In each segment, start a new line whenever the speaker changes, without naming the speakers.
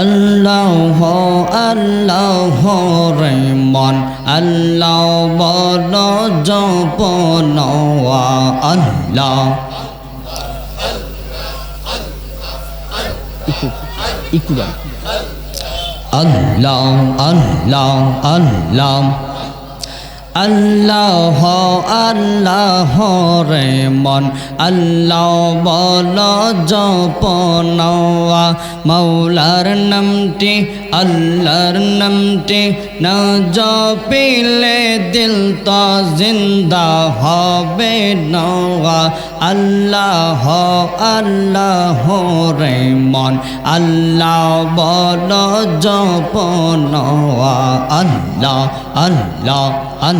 আল্লাহ আল্লাহ Raymond আল্লাহ বড় জপন আল্লাহ। আল্লাহ আল্লাহ আল্লাহ। আল্লাহ আল্লাহ রে মন। আল্লাহ বল জপনওয়া। মৌলার নামটি, আল্লাহর নামটি না জপিলে দিল তো জিন্দা হবে নওয়া। আল্লাহ আল্লাহ রে মন। আল্লাহ বল জপনওয়া। আল্লাহ আল্লাহ আল্লাহ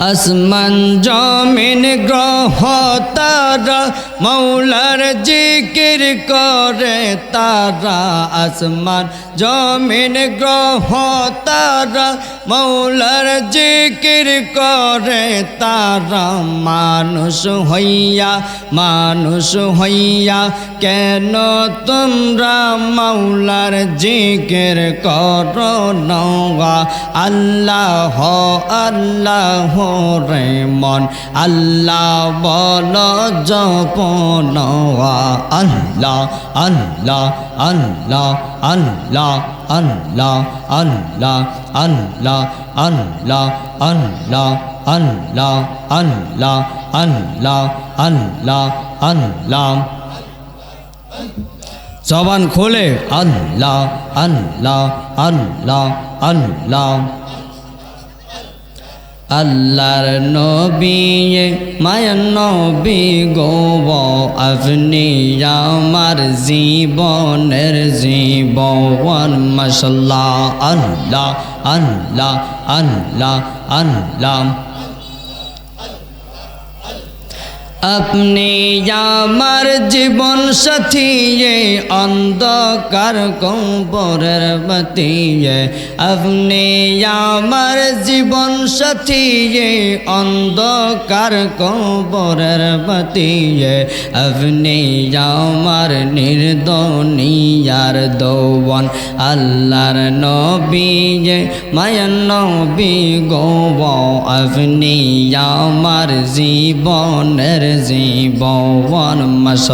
আসমান জমিন গ্রহ তারা, মৌলার জিকির করে তারা। আসমান জমিন গ্রহ তারা, মৌলার জিকির করে তারা। মানুষ হইয়া মানুষ হইয়া, কেন তোমরা মৌলার জিকির করো নওয়া? আল্লাহ আল্লাহ রে মন আল্লাহ বল জপন আল্লাহ আল্লাহ আল্লাহ আল্লাহ আল্লাহ আল্লাহ আল্লাহ আল্লাহ আল্লাহ আল্লাহ আল্লাহ আল্লাহ আল্লাহ আল্লাহ জবান খোলে আল্লাহ আল্লাহ আল্লাহ আল্লাহ আল্লাহর নবী মায়ার নবী গোব আপনি আমার জীবনের জীবন মশলা আল্লাহ আল্লাহ আল্লাহ আল্লাহ। আপনি আমার জীবন সাথী অন্ধকার কম্পরের বাতি আপনি আমার জীবন সাথী অন্ধকার কম্পরের বাতি আপনি আমার নির্দনিয়ার দৌবন, আল্লাহর নবী মায়ার নবী গৌব আপনি আমার জীবনের জীবন মশলা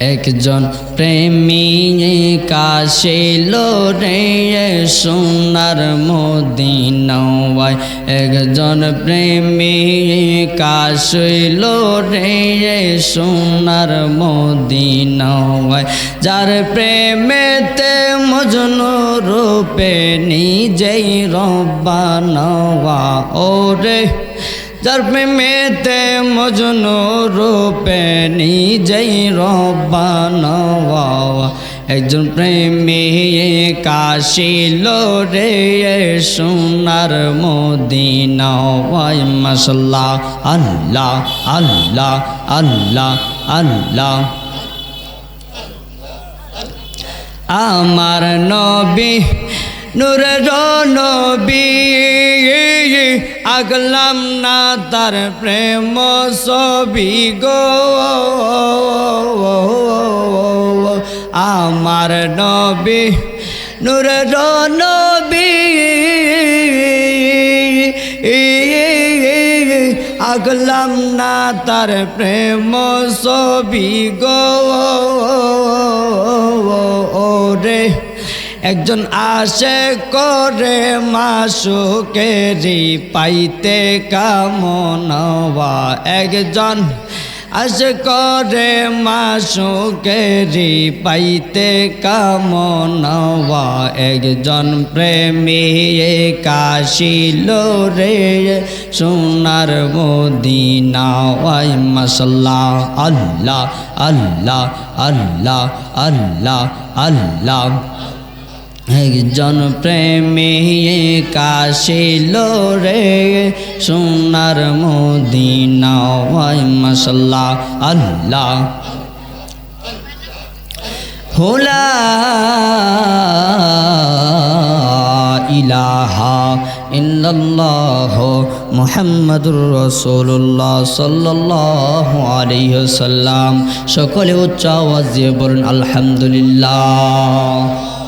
একজন প্রেমী কাশিল রে সোনার মদিনাওয়ায়। একজন প্রেমী কাশিল রে সোনার মদিনাওয়ায়। যার প্রেমেতে মজনু রূপে নিজেই রব্বা রব্বানওয়া। ওরে যার প্রেমেতে মজনু রূপে নিজেই রব্বানওয়া একজন প্রেমী কাশিল রে সোনার মদিনাওয়ায় মশলা আল্লাহ আল্লাহ আল্লাহ আল্লাহ। আমার নবী নূরের নবী আগলাম না তার প্রেম সবি গো। আমার নবী নূরের নবী আগলাম না তার প্রেম ছবি গো। রে একজন আশে করে মাসুকেরি পাইতে কামনবা একজন আশ করে মাসুকেরি পাইতে কামনাওয়া একজন প্রেমী কাশিল রে সোনার মদিনাওয়াই মশলা আল্লাহ আল্লাহ আল্লাহ আল্লাহ আল্লাহ। একজন প্রেমী কাশিল রে, সোনার মদিনাওয়াই মশলা আল্লাহ। হোলা ইলাহা ইল্লাল্লাহ মুহাম্মাদুর রাসূলুল্লাহ সাল্লাল্লাহু আলাইহি ওয়াসাল্লাম। সকলে উচ্চ আওয়াজ বলুন, আলহামদুলিল্লাহ।